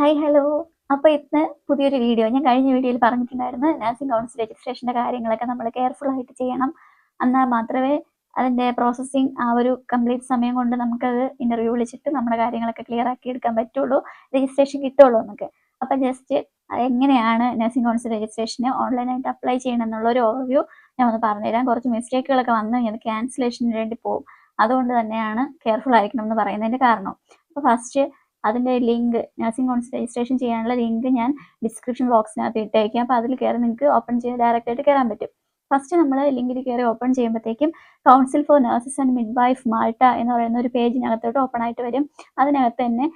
Hi hello അപ്പോൾ ഇന്ന് പുതിയൊരു വീഡിയോ ഞാൻ കഴിഞ്ഞ വീഡിയോയിൽ പറഞ്ഞിട്ടുണ്ടായിരുന്നു നഴ്സിംഗ് കൗൺസിൽ രജിസ്ട്രേഷന്റെ കാര്യങ്ങളൊക്കെ നമ്മൾ കെയർഫുൾ ആയിട്ട് ചെയ്യണം. എന്നാൽ മാത്രമേ അതിന്റെ പ്രോസസ്സിങ് ആ ഒരു കംപ്ലീറ്റ് സമയം കൊണ്ട് നമുക്കത് ഇന്റർവ്യൂ വിളിച്ചിട്ട് നമ്മുടെ കാര്യങ്ങളൊക്കെ ക്ലിയർ ആക്കി എടുക്കാൻ പറ്റുള്ളൂ രജിസ്ട്രേഷൻ കിട്ടുള്ളൂ നമുക്ക്. അപ്പം ജസ്റ്റ് എങ്ങനെയാണ് നഴ്സിംഗ് കൗൺസിൽ രജിസ്ട്രേഷന് ഓൺലൈനായിട്ട് അപ്ലൈ ചെയ്യണം എന്നുള്ള ഒരു ഓവർവ്യൂ ഞാൻ ഒന്ന് പറഞ്ഞുതരാം. കുറച്ച് മിസ്റ്റേക്കുകളൊക്കെ വന്നു കഴിഞ്ഞാൽ ക്യാൻസലേഷന് വേണ്ടി പോകും അതുകൊണ്ട് തന്നെയാണ് കെയർഫുൾ ആയിരിക്കണം എന്ന് പറയുന്നതിന്റെ കാരണം. അപ്പോൾ ഫസ്റ്റ് അതിന്റെ ലിങ്ക് നഴ്സിംഗ് കൗൺസിൽ രജിസ്ട്രേഷൻ ചെയ്യാനുള്ള ലിങ്ക് ഞാൻ ഡിസ്ക്രിപ്ഷൻ ബോക്സിനകത്ത് ഇട്ടേക്കാം. അപ്പോൾ അതിൽ കയറി നിങ്ങൾക്ക് ഓപ്പൺ ചെയ്ത് ഡയറക്റ്റ് ആയിട്ട് കയറാൻ പറ്റും. ഫസ്റ്റ് നമ്മൾ ലിങ്കിൽ കയറി ഓപ്പൺ ചെയ്യുമ്പോഴത്തേക്കും council for nurses and midwife Malta എന്ന് പറയുന്ന ഒരു പേജിനകത്തോട്ട് ഓപ്പൺ ആയിട്ട് വരും. അതിനകത്ത് തന്നെ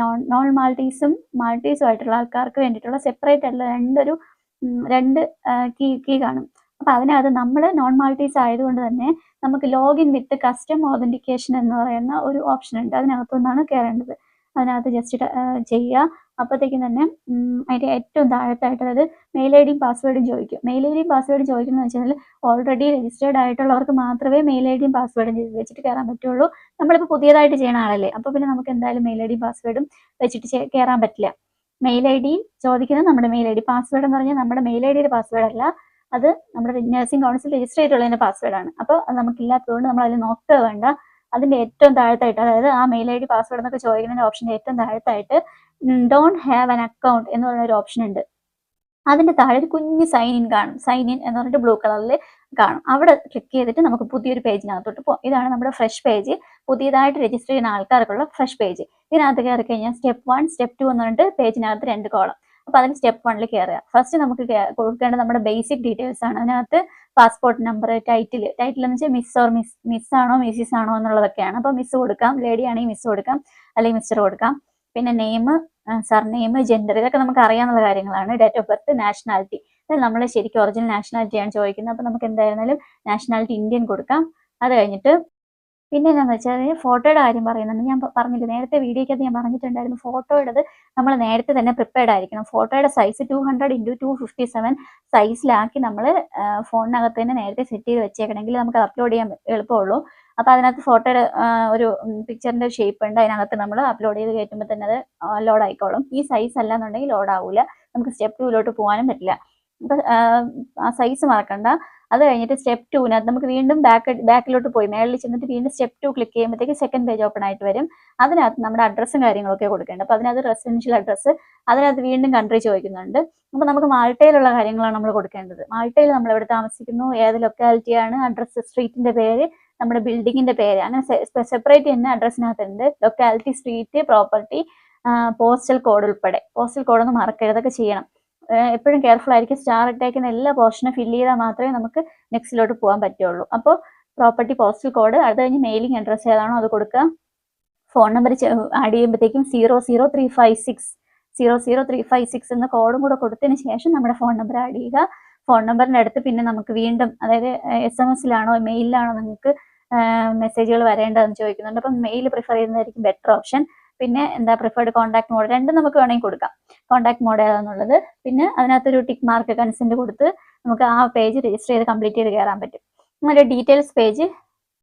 നോൺ നോൺ മാൾട്ടീസും മാൾട്ടീസും ആയിട്ടുള്ള ആൾക്കാർക്ക് വേണ്ടിയിട്ടുള്ള സെപ്പറേറ്റ് ആയിട്ടുള്ള രണ്ടൊരു രണ്ട് കീ കീ കാണും. അപ്പോൾ അതിനകത്ത് നമ്മൾ നോൺ മാൾട്ടീസ് ആയതുകൊണ്ട് തന്നെ നമുക്ക് ലോഗിൻ വിത്ത് കസ്റ്റം ഓതന്റിക്കേഷൻ എന്ന് പറയുന്ന ഒരു ഓപ്ഷൻ ഉണ്ട്. അതിനകത്തുനിന്നാണ് കയറേണ്ടത്. അതിനകത്ത് ജസ്റ്റ് ചെയ്യുക. അപ്പോഴത്തേക്കും തന്നെ അതിന്റെ ഏറ്റവും താഴത്തായിട്ട് അതായത് മെയിൽ ഐ ഡിയും പാസ്വേഡും ചോദിക്കും. മെയിൽ ഐ ഡിയും പാസ്വേഡും ചോദിക്കുന്നത് വെച്ചാൽ ഓൾറെഡി രജിസ്റ്റേർഡ് ആയിട്ടുള്ളവർക്ക് മാത്രമേ മെയിൽ ഐ ഡിയും പാസ്വേഡും വെച്ചിട്ട് കയറാൻ പറ്റുള്ളൂ. നമ്മളിപ്പോൾ പുതിയതായിട്ട് ചെയ്യണ ആളല്ലേ അപ്പോൾ പിന്നെ നമുക്ക് എന്തായാലും മെയിൽ ഐ ഡിയും പാസ്വേഡും വെച്ചിട്ട് കയറാൻ പറ്റില്ല. മെയിൽ ഐ ഡി ചോദിക്കുന്നത് നമ്മുടെ മെയിൽ ഐ ഡി പാസ്വേഡ് എന്ന് പറഞ്ഞാൽ നമ്മുടെ മെയിൽ ഐ ഡിയുടെ പാസ്വേഡ് അല്ല. അത് നമ്മുടെ നഴ്സിംഗ് കൗൺസിൽ രജിസ്റ്റർ ചെയ്തിട്ടുള്ളതിന്റെ പാസ്വേഡാണ് അപ്പോൾ അത് നമുക്കില്ലാത്തതുകൊണ്ട് നമ്മൾ അതിൽ നോക്കുക വേണ്ട. അതിന്റെ ഏറ്റവും താഴത്തായിട്ട് അതായത് ആ മെയിൽ ഐ ഡി പാസ്വേഡ് എന്നൊക്കെ ചോദിക്കുന്നതിന്റെ ഓപ്ഷന്റെ ഏറ്റവും താഴത്തായിട്ട് ഡോണ്ട് ഹാവ് ആൻ അക്കൗണ്ട് എന്ന് പറയുന്ന ഒരു ഓപ്ഷൻ ഉണ്ട്. അതിന്റെ താഴെ ഒരു കുഞ്ഞ് സൈൻ ഇൻ കാണും. സൈൻ ഇൻ എന്ന് പറഞ്ഞിട്ട് ബ്ലൂ കളറിൽ കാണും. അവിടെ ക്ലിക്ക് ചെയ്തിട്ട് നമുക്ക് പുതിയൊരു പേജിനകത്തോട്ട് പോകാം ഇതാണ് നമ്മുടെ ഫ്രഷ് പേജ് പുതിയതായിട്ട് രജിസ്റ്റർ ചെയ്യുന്ന ആൾക്കാർക്കുള്ള ഫ്രഷ് പേജ് ഇതിനകത്ത് കയറി കഴിഞ്ഞാൽ സ്റ്റെപ്പ് വൺ സ്റ്റെപ്പ് ടു എന്ന് പറഞ്ഞിട്ട് പേജിനകത്ത് രണ്ട് കോളം അപ്പോൾ അതിന് സ്റ്റെപ്പ് വണ്ണിൽ കയറുക ഫസ്റ്റ് നമുക്ക് കൊടുക്കേണ്ട നമ്മുടെ ബേസിക് ഡീറ്റെയിൽസ് ആണ്. അതിനകത്ത് പാസ്പോർട്ട് നമ്പർ ടൈറ്റിൽ ടൈറ്റിൽ എന്ന് വെച്ചാൽ മിസ് ഓർ മിസ് മിസ് ആണോ മിസ്സിസ് ആണോ എന്നുള്ളതൊക്കെയാണ്. അപ്പോൾ മിസ് കൊടുക്കാം. ലേഡി ആണെങ്കിൽ മിസ് കൊടുക്കാം. അല്ലെങ്കിൽ മിസ്റ്റർ കൊടുക്കാം. പിന്നെ നെയിം സർനെയിം ജെൻഡർ ഇതൊക്കെ നമുക്ക് അറിയാവുന്ന കാര്യങ്ങളാണ്. ഡേറ്റ് ഓഫ് ബർത്ത് നാഷണാലിറ്റി അതായത് നമ്മൾ ശരിക്കും ഒറിജിനൽ നാഷണാലിറ്റിയാണ് ചോദിക്കുന്നത്. അപ്പോൾ നമുക്ക് എന്തായിരുന്നാലും നാഷണാലിറ്റി ഇന്ത്യൻ കൊടുക്കാം. അത് കഴിഞ്ഞിട്ട് പിന്നെ എന്താണെന്ന് വെച്ചാൽ ഫോട്ടോയുടെ കാര്യം പറയുന്നുണ്ട്. ഞാൻ പറഞ്ഞില്ല നേരത്തെ വീഡിയോയ്ക്കകത്ത് ഞാൻ പറഞ്ഞിട്ടുണ്ടായിരുന്നു ഫോട്ടോയുടേത് നമ്മൾ നേരത്തെ തന്നെ പ്രിപ്പയർഡ് ആയിരിക്കണം. ഫോട്ടോയുടെ size two hundred into two fifty seven സൈസിലാക്കി നമ്മൾ ഫോണിനകത്ത് തന്നെ നേരത്തെ സെറ്റ് ചെയ്ത് വെച്ചേക്കണമെങ്കിൽ നമുക്ക് അപ്ലോഡ് ചെയ്യാൻ എളുപ്പമുള്ളൂ. അപ്പോൾ അതിനകത്ത് ഫോട്ടോയുടെ ഒരു പിക്ചറിന്റെ ഷേപ്പ് ഉണ്ട്. അതിനകത്ത് നമ്മൾ അപ്ലോഡ് ചെയ്ത് കയറ്റുമ്പോൾ തന്നെ അത് ലോഡ് ആയിക്കോളും. ഈ സൈസ് അല്ല എന്നുണ്ടെങ്കിൽ ലോഡ് ആവില്ല നമുക്ക് സ്റ്റെപ്പ് ടൂലോട്ട് പോകാനും പറ്റില്ല. ആ സൈസ് മറക്കണ്ട. അത് കഴിഞ്ഞിട്ട് സ്റ്റെപ്പ് ടൂവിനകത്ത് നമുക്ക് വീണ്ടും ബാക്ക് ബാക്കിലോട്ട് പോയി. മേളിൽ ചെന്നിട്ട് വീണ്ടും സ്റ്റെപ്പ് ടു ക്ലിക്ക് ചെയ്യുമ്പോഴത്തേക്ക് സെക്കൻഡ് പേജ് ഓപ്പൺ ആയിട്ട് വരും. അതിനകത്ത് നമ്മുടെ അഡ്രസ്സും കാര്യങ്ങളൊക്കെ കൊടുക്കേണ്ടത്. അപ്പോൾ അതിനകത്ത് റെസിഡൻഷ്യൽ അഡ്രസ്സ് അതിനകത്ത് വീണ്ടും കൺട്രി ചോദിക്കുന്നുണ്ട്. അപ്പോൾ നമുക്ക് മാൾട്ടയിലുള്ള കാര്യങ്ങളാണ് നമ്മൾ കൊടുക്കേണ്ടത്. മാൾട്ടയിൽ നമ്മൾ എവിടെ താമസിക്കുന്നു? ഏത് ലൊക്കാലിറ്റിയാണ് അഡ്രസ്സ് സ്ട്രീറ്റിന്റെ പേര് നമ്മുടെ ബിൽഡിങ്ങിന്റെ പേര്. അങ്ങനെ സെപ്പറേറ്റ് തന്നെ അഡ്രസ്സിനകത്തുണ്ട് locality street property postal code ഉൾപ്പെടെ. പോസ്റ്റൽ കോഡൊന്നും മറക്കരുതൊക്കെ ചെയ്യണം. എപ്പോഴും കെയർഫുൾ ആയിരിക്കും. സ്റ്റാർ ഇട്ടേക്കുന്ന എല്ലാ പോർഷനും ഫില്ല് ചെയ്താൽ മാത്രമേ നമുക്ക് നെക്സ്റ്റിലോട്ട് പോകാൻ പറ്റുള്ളൂ. അപ്പോൾ പ്രോപ്പർട്ടി പോസ്റ്റൽ കോഡ് അത് കഴിഞ്ഞ് മെയിലിംഗ് അഡ്രസ്സ് ഏതാണോ അത് കൊടുക്കുക. ഫോൺ നമ്പർ ആഡ് ചെയ്യുമ്പോഴത്തേക്കും zero zero three five six zero zero three five six എന്ന കോഡും കൂടെ കൊടുത്തതിന് ശേഷം നമ്മുടെ ഫോൺ നമ്പർ ആഡ് ചെയ്യുക. ഫോൺ നമ്പറിന്റെ അടുത്ത് പിന്നെ നമുക്ക് വീണ്ടും അതായത് എസ് എം എസിലാണോ മെയിലിലാണോ നിങ്ങൾക്ക് മെസ്സേജുകൾ വരേണ്ടതെന്ന് ചോദിക്കുന്നുണ്ട്. അപ്പം മെയിൽ പ്രിഫർ ചെയ്യുന്നതായിരിക്കും ബെറ്റർ ഓപ്ഷൻ പിന്നെ എന്താ പ്രിഫേർഡ് കോൺടാക്ട് മോഡ് രണ്ടും നമുക്ക് വേണമെങ്കിൽ കൊടുക്കാം. കോൺടാക്ട് മോഡ് ഏതാണെന്നുള്ളത് പിന്നെ അതിനകത്തൊരു ടിക്ക് മാർക്ക് കൺസെന്റ് കൊടുത്ത് നമുക്ക് ആ പേജ് രജിസ്റ്റർ ചെയ്ത് കംപ്ലീറ്റ് ചെയ്ത് കയറാൻ പറ്റും. നമ്മുടെ ഡീറ്റെയിൽസ് പേജ്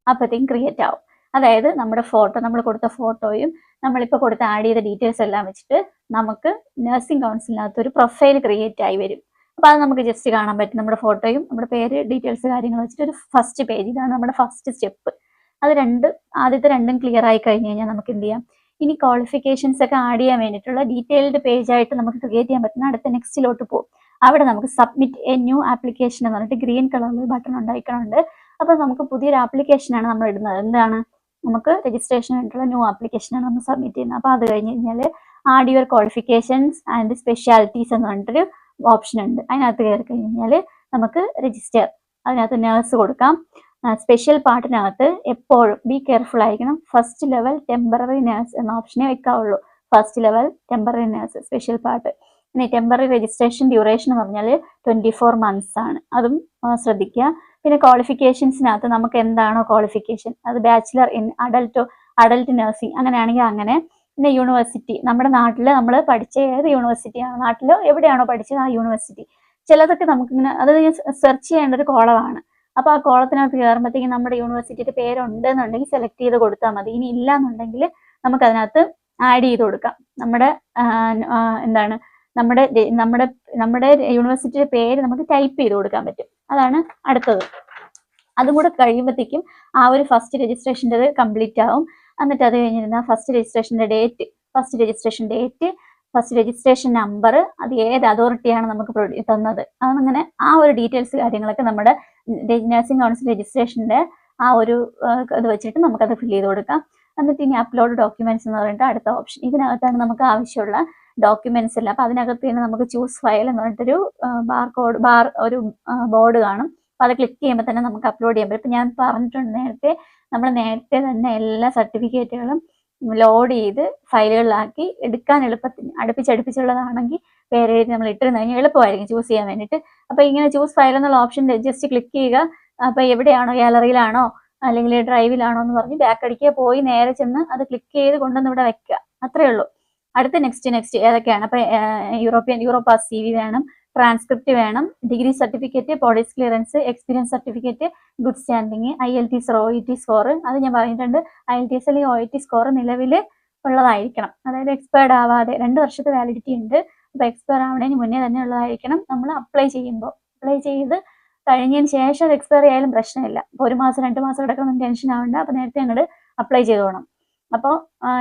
അപ്പോഴത്തേക്കും ക്രിയേറ്റ് ആവും. അതായത് നമ്മുടെ ഫോട്ടോ നമ്മൾ കൊടുത്ത ഫോട്ടോയും നമ്മളിപ്പോൾ കൊടുത്ത ആഡ് ചെയ്ത ഡീറ്റെയിൽസ് എല്ലാം വെച്ചിട്ട് നമുക്ക് നഴ്സിംഗ് കൗൺസിലിനകത്ത് ഒരു പ്രൊഫൈൽ ക്രിയേറ്റ് ആയി വരും. അപ്പോൾ അത് നമുക്ക് ജസ്റ്റ് കാണാൻ പറ്റും. നമ്മുടെ ഫോട്ടോയും നമ്മുടെ പേര് ഡീറ്റെയിൽസ് കാര്യങ്ങൾ വെച്ചിട്ട് ഒരു ഫസ്റ്റ് പേജ് ഇതാണ് നമ്മുടെ ഫസ്റ്റ് സ്റ്റെപ്പ് അത് രണ്ട് ആദ്യത്തെ രണ്ടും ക്ലിയർ ആയി കഴിഞ്ഞു കഴിഞ്ഞാൽ നമുക്ക് എന്ത് ചെയ്യാം? ഇനി ക്വാളിഫിക്കേഷൻസ് ഒക്കെ ആഡ് ചെയ്യാൻ വേണ്ടിയിട്ടുള്ള ഡീറ്റെയിൽഡ് പേജ് ആയിട്ട് നമുക്ക് ക്രിയേറ്റ് ചെയ്യാൻ പറ്റുന്ന അടുത്ത നെക്സ്റ്റിലോട്ട് പോകും അവിടെ നമുക്ക് സബ്മിറ്റ് എ ന്യൂ ആപ്ലിക്കേഷൻ എന്ന് പറഞ്ഞിട്ട് ഗ്രീൻ കളറിൽ ബട്ടൺ ഉണ്ടായിക്കണുണ്ട്. അപ്പോൾ നമുക്ക് പുതിയൊരു ആപ്ലിക്കേഷനാണ് നമ്മൾ ഇടുന്നത്. എന്താണ്? നമുക്ക് രജിസ്ട്രേഷൻ ആയിട്ടുള്ള ന്യൂ ആപ്ലിക്കേഷനാണ് നമ്മൾ സബ്മിറ്റ് ചെയ്യുന്നത്. അപ്പോൾ അത് കഴിഞ്ഞ് കഴിഞ്ഞാൽ add your qualifications and specialities എന്ന് പറഞ്ഞിട്ടൊരു ഓപ്ഷൻ ഉണ്ട്. അതിനകത്ത് കയറി കഴിഞ്ഞ് കഴിഞ്ഞാൽ നമുക്ക് രജിസ്റ്റർ അതിനകത്ത് നേഴ്സ് കൊടുക്കാം. സ്പെഷ്യൽ പാർട്ടിനകത്ത് എപ്പോഴും ബി കെയർഫുൾ ആയിരിക്കണം. ഫസ്റ്റ് ലെവൽ ടെമ്പററി നേഴ്സ് എന്ന ഓപ്ഷനെ വെക്കാവുള്ളൂ. First level temporary nurse special part പിന്നെ ടെമ്പററി രജിസ്ട്രേഷൻ ഡ്യൂറേഷൻ എന്ന് പറഞ്ഞാൽ ട്വന്റി ഫോർ മന്ത്സ് ആണ്. അതും ശ്രദ്ധിക്കുക. പിന്നെ ക്വാളിഫിക്കേഷൻസിനകത്ത് നമുക്ക് എന്താണോ ക്വാളിഫിക്കേഷൻ അത് ബാച്ചിലർ ഇൻ അഡൽട്ടോ അഡൽട്ട് നഴ്സിംഗ് അങ്ങനെയാണെങ്കിൽ അങ്ങനെ. പിന്നെ യൂണിവേഴ്സിറ്റി നമ്മുടെ നാട്ടിൽ നമ്മൾ പഠിച്ച ഏത് യൂണിവേഴ്സിറ്റിയാണ് നാട്ടിലോ എവിടെയാണോ പഠിച്ചത് ആ യൂണിവേഴ്സിറ്റി ചിലതൊക്കെ നമുക്കിങ്ങനെ അത് സെർച്ച് ചെയ്യേണ്ട ഒരു കോളമാണ് അപ്പോൾ ആ കോളത്തിനകത്ത് കയറുമ്പോഴത്തേക്കും നമ്മുടെ യൂണിവേഴ്സിറ്റിയുടെ പേരുണ്ട് എന്നുണ്ടെങ്കിൽ സെലക്ട് ചെയ്ത് കൊടുത്താൽ മതി. ഇനി ഇല്ല എന്നുണ്ടെങ്കിൽ നമുക്ക് അതിനകത്ത് ആഡ് ചെയ്ത് കൊടുക്കാം. നമ്മുടെ എന്താണ് നമ്മുടെ നമ്മുടെ നമ്മുടെ യൂണിവേഴ്സിറ്റിയുടെ പേര് നമുക്ക് ടൈപ്പ് ചെയ്ത് കൊടുക്കാൻ പറ്റും. അതാണ് അടുത്തത്. അതും കൂടെ കഴിയുമ്പോഴത്തേക്കും ആ ഒരു ഫസ്റ്റ് രജിസ്ട്രേഷന്റെ കംപ്ലീറ്റ് ആവും. എന്നിട്ട് അത് കഴിഞ്ഞിരുന്ന first രജിസ്ട്രേഷന്റെ date first registration date first registration number അത് ഏത് അതോറിറ്റിയാണ് നമുക്ക് തന്നത്. അങ്ങനെ ആ ഒരു ഡീറ്റെയിൽസ് കാര്യങ്ങളൊക്കെ നമ്മുടെ നഴ്സിംഗ് കൗൺസിൽ രജിസ്ട്രേഷന്റെ ആ ഒരു ഇത് വെച്ചിട്ട് നമുക്കത് ഫില്ല് ചെയ്ത് കൊടുക്കാം. എന്നിട്ട് ഇനി അപ്ലോഡ് ഡോക്യുമെന്റ്സ് എന്ന് പറഞ്ഞിട്ട് അടുത്ത ഓപ്ഷൻ ഇതിനകത്താണ് നമുക്ക് ആവശ്യമുള്ള ഡോക്യുമെന്റ്സ് എല്ലാം. അപ്പൊ അതിനകത്ത് തന്നെ നമുക്ക് ചൂസ് ഫയൽ എന്ന് പറഞ്ഞിട്ടൊരു ബാർ കോഡ് ബാർ ഒരു ബോർഡ് കാണും. അപ്പൊ അത് ക്ലിക്ക് ചെയ്യുമ്പോൾ തന്നെ നമുക്ക് അപ്ലോഡ് ചെയ്യാൻ പറ്റും. ഇപ്പൊ ഞാൻ പറഞ്ഞിട്ടുണ്ട് നേരത്തെ നമ്മൾ നേരത്തെ തന്നെ എല്ലാ സർട്ടിഫിക്കറ്റുകളും ലോഡ് ചെയ്ത് ഫയലുകളിലാക്കി എടുക്കാൻ എളുപ്പത്തിന്. അടുപ്പിച്ചടുപ്പിച്ചുള്ളതാണെങ്കിൽ എഴുതി നമ്മൾ ഇട്ടിരുന്നു കഴിഞ്ഞാൽ എളുപ്പമായിരിക്കും ചൂസ് ചെയ്യാൻ വേണ്ടിയിട്ട്. അപ്പൊ ഇങ്ങനെ ചൂസ് ഫയൽ എന്നുള്ള ഓപ്ഷൻ ജസ്റ്റ് ക്ലിക്ക് ചെയ്യുക. അപ്പൊ എവിടെയാണോ ഗാലറിയിലാണോ അല്ലെങ്കിൽ ഡ്രൈവിലാണോ എന്ന് പറഞ്ഞ് ബാക്ക് അടിക്കുക. പോയി നേരെ ചെന്ന് അത് ക്ലിക്ക് ചെയ്ത് കൊണ്ടുവന്ന് ഇവിടെ വെക്കുക. അത്രേ ഉള്ളൂ. അടുത്ത നെക്സ്റ്റ് നെക്സ്റ്റ് ഏതൊക്കെയാണ്? അപ്പൊ യൂറോപ്യൻ യൂറോപ്പ് സി വേണം. ട്രാൻസ്ക്രിപ്റ്റ് വേണം degree certificate police clearance experience certificate good standing I L T O E T score അത് ഞാൻ പറഞ്ഞിട്ടുണ്ട്. ഐ എൽ ടി എസ് അല്ലെങ്കിൽ ഒ ഇ ടി സ്കോർ നിലവിൽ ഉള്ളതായിരിക്കണം. അതായത് എക്സ്പയർഡ് ആവാതെ രണ്ട് വർഷത്തെ വാലിഡിറ്റി ഉണ്ട്. അപ്പോൾ എക്സ്പയർ ആവുന്നതിന് മുന്നേ തന്നെ ഉള്ളതായിരിക്കണം. നമ്മൾ അപ്ലൈ ചെയ്യുമ്പോൾ. അപ്ലൈ ചെയ്ത് കഴിഞ്ഞതിന് ശേഷം അത് എക്സ്പയർ ആയാലും പ്രശ്നമില്ല. ഒരു മാസം രണ്ട് മാസം കിടക്കുന്ന ടെൻഷൻ ആവണ്ട. അപ്പോൾ നേരത്തെ അങ്ങോട്ട് അപ്ലൈ ചെയ്തോണം. അപ്പോൾ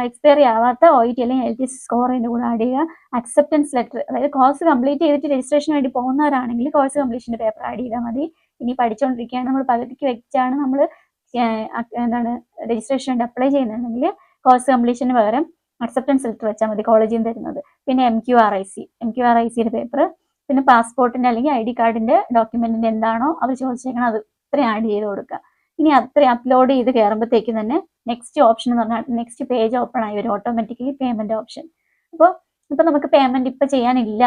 എക്സ്പയറി ആവാത്ത ഒ ടി അല്ലെങ്കിൽ എൽ ടി സി സ്കോർ അതിന്റെ കൂടെ ആഡ് ചെയ്യുക. അക്സെപ്റ്റൻസ് ലെറ്റർ അതായത് കോഴ്സ് കംപ്ലീറ്റ് ചെയ്തിട്ട് രജിസ്ട്രേഷന് വേണ്ടി പോകുന്നവരാണെങ്കിൽ കോഴ്സ് കംപ്ലീഷന്റെ പേപ്പർ ആഡ് ചെയ്താൽ മതി. ഇനി പഠിച്ചുകൊണ്ടിരിക്കുകയാണ് നമ്മൾ പകുതിക്ക് വെച്ചാണ് നമ്മൾ എന്താണ് രജിസ്ട്രേഷൻ വേണ്ടി അപ്ലൈ ചെയ്യുന്നുണ്ടെങ്കിൽ കോഴ്സ് കംപ്ലീഷന് പകരം അക്സെപ്റ്റൻസ് ലെറ്റർ വെച്ചാൽ മതി കോളേജിൽ നിന്ന് തരുന്നത്. പിന്നെ M Q R I C M Q R I സിയുടെ പേപ്പർ പിന്നെ പാസ്പോർട്ടിന്റെ അല്ലെങ്കിൽ ഐ ഡി കാർഡിന്റെ ഡോക്യുമെന്റിന്റെ എന്താണോ അവർ ചോദിച്ചേക്കണം. അത് ഇത്രയും ആഡ് ചെയ്ത് കൊടുക്കുക. ഇനി അത്രയും അപ്ലോഡ് ചെയ്ത് കയറുമ്പോഴത്തേക്കും തന്നെ നെക്സ്റ്റ് ഓപ്ഷൻ എന്ന് പറഞ്ഞാൽ നെക്സ്റ്റ് പേജ് ഓപ്പൺ ആയി വരും. ഓട്ടോമാറ്റിക്കലി പേയ്മെന്റ് ഓപ്ഷൻ അപ്പോൾ ഇപ്പൊ നമുക്ക് പേയ്മെന്റ് ഇപ്പൊ ചെയ്യാനില്ല.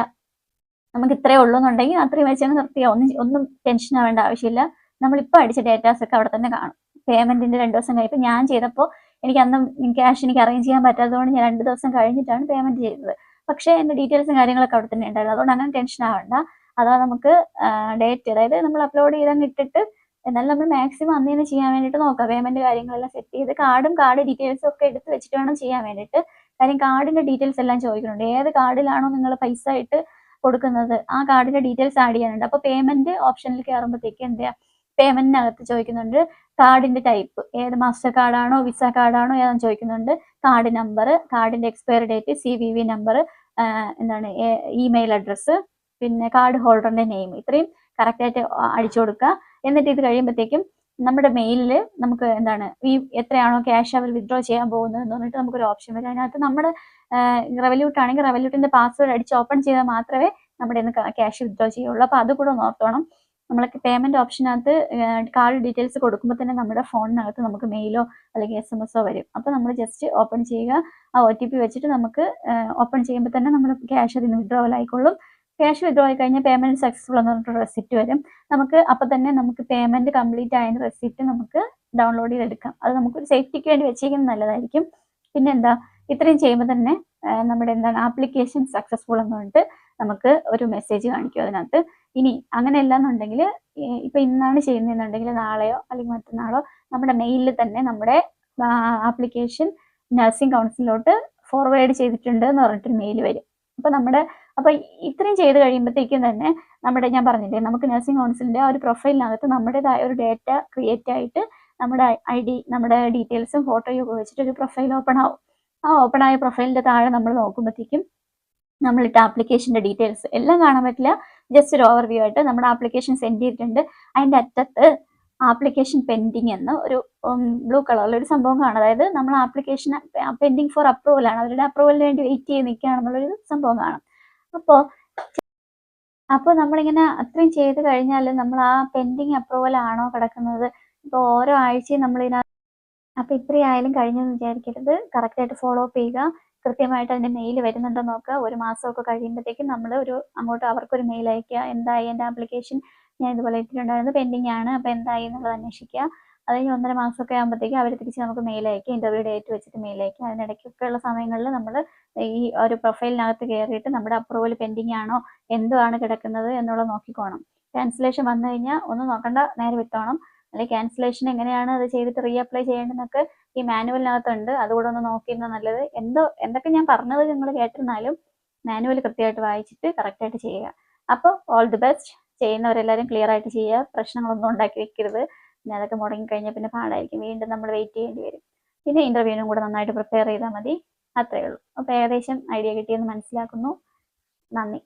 നമുക്ക് ഇത്രേ ഉള്ളൂ എന്നുണ്ടെങ്കിൽ അത്രയും വെച്ചാൽ നിർത്തിയാൽ ഒന്നും ഒന്നും ടെൻഷൻ ആവേണ്ട ആവശ്യമില്ല. നമ്മളിപ്പോൾ അടിച്ച ഡേറ്റാസ് ഒക്കെ അവിടെ തന്നെ കാണും. പേയ്മെന്റിന്റെ രണ്ട് ദിവസം കഴിയുമ്പോൾ ഞാൻ ചെയ്തപ്പോൾ എനിക്ക് അന്ന് ക്യാഷ് എനിക്ക് അറേഞ്ച് ചെയ്യാൻ പറ്റാത്തതുകൊണ്ട് ഞാൻ രണ്ട് ദിവസം കഴിഞ്ഞിട്ടാണ് പേയ്മെന്റ് ചെയ്തത്. പക്ഷേ എന്റെ ഡീറ്റെയിൽസും കാര്യങ്ങളൊക്കെ അവിടെ തന്നെ ഉണ്ടായിരുന്നു. അതുകൊണ്ട് അങ്ങനെ ടെൻഷൻ ആവണ്ട. അതാ നമുക്ക് ഡേറ്റ് അതായത് നമ്മൾ അപ്ലോഡ് ചെയ്തങ്ങ് ഇട്ടിട്ട് എന്നാലും നമ്മൾ മാക്സിമം അന്ന് തന്നെ ചെയ്യാൻ വേണ്ടിയിട്ട് നോക്കാം. പേയ്മെന്റ് കാര്യങ്ങളെല്ലാം സെറ്റ് ചെയ്ത് കാർഡും കാർഡ് ഡീറ്റെയിൽസും ഒക്കെ എടുത്ത് വെച്ചിട്ട് വേണം ചെയ്യാൻ വേണ്ടിയിട്ട്. കാര്യം കാർഡിന്റെ ഡീറ്റെയിൽസ് എല്ലാം ചോദിക്കുന്നുണ്ട്. ഏത് കാർഡിലാണോ നിങ്ങൾ പൈസ ആയിട്ട് കൊടുക്കുന്നത്? ആ കാർഡിന്റെ ഡീറ്റെയിൽസ് ആഡ് ചെയ്യാനുണ്ട്. അപ്പോൾ പേയ്മെന്റ് ഓപ്ഷനിൽ കയറുമ്പോഴത്തേക്ക് എന്താ പേയ്മെന്റിനകത്ത് ചോദിക്കുന്നുണ്ട് കാർഡിന്റെ ടൈപ്പ് ഏത് മാസ്റ്റർ കാർഡാണോ വിസ കാർഡാണോ ഏതാണെന്ന് ചോദിക്കുന്നുണ്ട്. കാർഡ് നമ്പർ കാർഡിന്റെ expiry date C V V number എന്താണ് ഇമെയിൽ അഡ്രസ്സ് പിന്നെ കാർഡ് ഹോൾഡറിന്റെ നെയിം ഇത്രയും കറക്റ്റായിട്ട് അടിച്ചു കൊടുക്കുക. എന്നിട്ട് ഇത് കഴിയുമ്പോഴത്തേക്കും നമ്മുടെ മെയിലിൽ നമുക്ക് എന്താണ് ഈ എത്രയാണോ ക്യാഷ് അവർ വിഡ്രോ ചെയ്യാൻ പോകുന്നത് എന്ന് പറഞ്ഞിട്ട് നമുക്കൊരു ഓപ്ഷൻ വരും. അതിനകത്ത് നമ്മുടെ റവല്യൂട്ട് ആണെങ്കിൽ റവല്യൂട്ടിന്റെ പാസ്വേഡ് അടിച്ച് ഓപ്പൺ ചെയ്താൽ മാത്രമേ നമ്മുടെ ഇന്ന് ക്യാഷ് വിഡ്രോ ചെയ്യുള്ളൂ. അപ്പോൾ അത് കൂടെ ഓർത്തോണം. നമ്മൾക്ക് പേയ്മെന്റ് ഓപ്ഷനകത്ത് കാർഡ് ഡീറ്റെയിൽസ് കൊടുക്കുമ്പോൾ തന്നെ നമ്മുടെ ഫോണിനകത്ത് നമുക്ക് മെയിലോ അല്ലെങ്കിൽ എസ് എം എസോ വരും. അപ്പോൾ നമ്മൾ ജസ്റ്റ് ഓപ്പൺ ചെയ്യുക. ആ ഒ ടി പി വെച്ചിട്ട് നമുക്ക് ഓപ്പൺ ചെയ്യുമ്പോൾ തന്നെ നമ്മുടെ ക്യാഷ് അതിന് വിഡ്രോവൽ ആയിക്കൊള്ളും. ക്യാഷ് വിഡ്രോ ആയി കഴിഞ്ഞാൽ പേയ്മെന്റ് സക്സസ്ഫുൾ എന്ന് പറഞ്ഞിട്ട് റെസിപ്റ്റ് വരും. നമുക്ക് അപ്പം തന്നെ നമുക്ക് പേയ്മെന്റ് കംപ്ലീറ്റ് ആയതിന് റെസിപ്റ്റ് നമുക്ക് ഡൗൺലോഡ് ചെയ്തെടുക്കാം. അത് നമുക്കൊരു സേഫ്റ്റിക്ക് വേണ്ടി വെച്ചേക്കുന്നത് നല്ലതായിരിക്കും. പിന്നെ എന്താ ഇത്രയും ചെയ്യുമ്പോൾ തന്നെ നമ്മുടെ എന്താണ് ആപ്ലിക്കേഷൻ സക്സസ്ഫുൾ എന്ന് പറഞ്ഞിട്ട് നമുക്ക് ഒരു മെസ്സേജ് കാണിക്കും അതിനകത്ത്. ഇനി അങ്ങനെയല്ല എന്നുണ്ടെങ്കിൽ ഇപ്പൊ ഇന്നാണ് ചെയ്യുന്നതെന്നുണ്ടെങ്കിൽ നാളെയോ അല്ലെങ്കിൽ മറ്റന്നാളോ നമ്മുടെ മെയിലിൽ തന്നെ നമ്മുടെ ആപ്ലിക്കേഷൻ നഴ്സിംഗ് കൗൺസിലോട്ട് ഫോർവേഡ് ചെയ്തിട്ടുണ്ട് എന്ന് പറഞ്ഞിട്ടൊരു മെയിൽ വരും. അപ്പൊ നമ്മുടെ അപ്പൊ ഇത്രയും ചെയ്ത് കഴിയുമ്പോഴത്തേക്കും തന്നെ നമ്മുടെ ഞാൻ പറഞ്ഞില്ലേ നമുക്ക് നഴ്സിംഗ് കൗൺസിലിന്റെ ആ ഒരു പ്രൊഫൈലിനകത്ത് നമ്മുടേതായ ഒരു ഡേറ്റ ക്രിയേറ്റ് ആയിട്ട് നമ്മുടെ ഐ ഡി നമ്മുടെ ഡീറ്റെയിൽസും ഫോട്ടോയും ഒക്കെ വെച്ചിട്ട് ഒരു പ്രൊഫൈൽ ഓപ്പൺ ആവും. ആ ഓപ്പൺ ആയ പ്രൊഫൈലിന്റെ താഴെ നമ്മൾ നോക്കുമ്പോഴത്തേക്കും നമ്മളിട്ട ആപ്ലിക്കേഷന്റെ ഡീറ്റെയിൽസ് എല്ലാം കാണാൻ പറ്റില്ല. ജസ്റ്റ് ഒരു ഓവർവ്യൂ ആയിട്ട് നമ്മുടെ ആപ്ലിക്കേഷൻ സെൻഡ് ചെയ്തിട്ടുണ്ട്. അതിന്റെ അറ്റത്ത് ആപ്ലിക്കേഷൻ പെൻഡിങ് എന്ന് ഒരു ബ്ലൂ കളറിൽ ഒരു സംഭവം കാണാം. അതായത് നമ്മൾ ആപ്ലിക്കേഷൻ പെൻഡിങ് ഫോർ അപ്രൂവൽ ആണ്. അവരുടെ അപ്രൂവലിന് വേണ്ടി വെയിറ്റ് ചെയ്ത് നിൽക്കുകയാണെന്നുള്ളൊരു സംഭവം കാണാം. അപ്പോൾ അപ്പോൾ നമ്മളിങ്ങനെ അത്രയും ചെയ്ത് കഴിഞ്ഞാൽ നമ്മൾ ആ പെൻഡിങ് അപ്രൂവൽ ആണോ കിടക്കുന്നത്? ഇപ്പോൾ ഓരോ ആഴ്ചയും നമ്മളിതിനകത്ത് അപ്പോൾ ഇത്രയായാലും കഴിഞ്ഞെന്ന് വിചാരിക്കരുത്. കറക്റ്റായിട്ട് ഫോളോ അപ്പ് ചെയ്യുക. കൃത്യമായിട്ട് അതിന്റെ മെയിൽ വരുന്നുണ്ടോ നോക്കുക. ഒരു മാസമൊക്കെ കഴിയുമ്പോഴത്തേക്കും നമ്മൾ ഒരു അങ്ങോട്ട് അവർക്കൊരു മെയിൽ അയക്കുക എന്തായി എന്റെ ആപ്ലിക്കേഷൻ? ഞാൻ ഇതുപോലെ ഇട്ടിട്ടുണ്ടായിരുന്നു പെൻഡിങ് ആണ്. അപ്പോൾ എന്തായി എന്നുള്ളത് അന്വേഷിക്കുക. അത് ഒന്നര മാസമൊക്കെ ആകുമ്പോഴത്തേക്കും അവർ തിരിച്ച് നമുക്ക് മെയിൽ അയക്കും. ഇന്റർവ്യൂ ഡേറ്റ് വെച്ചിട്ട് മെയിൽ അയക്കും. അതിനിടയ്ക്കൊക്കെ ഉള്ള സമയങ്ങളിൽ നമ്മൾ ഈ ഒരു പ്രൊഫൈലിനകത്ത് കയറിയിട്ട് നമ്മുടെ അപ്രൂവൽ പെൻഡിങ് ആണോ എന്താണ് കിടക്കുന്നത് എന്നുള്ളത് നോക്കിക്കോണം. ക്യാൻസലേഷൻ വന്നു കഴിഞ്ഞാൽ ഒന്ന് നോക്കണ്ട നേരെ വിട്ടോണം. അല്ലെങ്കിൽ ക്യാൻസലേഷൻ എങ്ങനെയാണ് അത് ചെയ്തിട്ട് റീഅപ്ലൈ ചെയ്യേണ്ടതെന്നൊക്കെ ഈ മാനുവലിനകത്തുണ്ട് അതുകൂടെ ഒന്ന് നോക്കിയിരുന്നത് നല്ലത്. എന്തോ എന്തൊക്കെ ഞാൻ പറഞ്ഞത് നിങ്ങൾ കേട്ടിരുന്നാലും മാനുവൽ കൃത്യമായിട്ട് വായിച്ചിട്ട് കറക്റ്റായിട്ട് ചെയ്യുക. അപ്പോൾ ഓൾ ദി ബെസ്റ്റ് ചെയ്യുന്നവരെല്ലാവരും ക്ലിയർ ആയിട്ട് ചെയ്യുക. പ്രശ്നങ്ങളൊന്നും ഉണ്ടാക്കി വെക്കരുത്. പിന്നെ അതൊക്കെ മുടങ്ങി കഴിഞ്ഞാൽ പിന്നെ പാടായിരിക്കും. വീണ്ടും നമ്മൾ വെയിറ്റ് ചെയ്യേണ്ടി വരും. പിന്നെ ഇന്റർവ്യൂവിനും കൂടെ നന്നായിട്ട് പ്രിപ്പയർ ചെയ്താൽ മതി. അത്രയേ ഉള്ളൂ. അപ്പോൾ ഏകദേശം ഐഡിയ കിട്ടിയെന്ന് മനസ്സിലാക്കുന്നു. നന്ദി.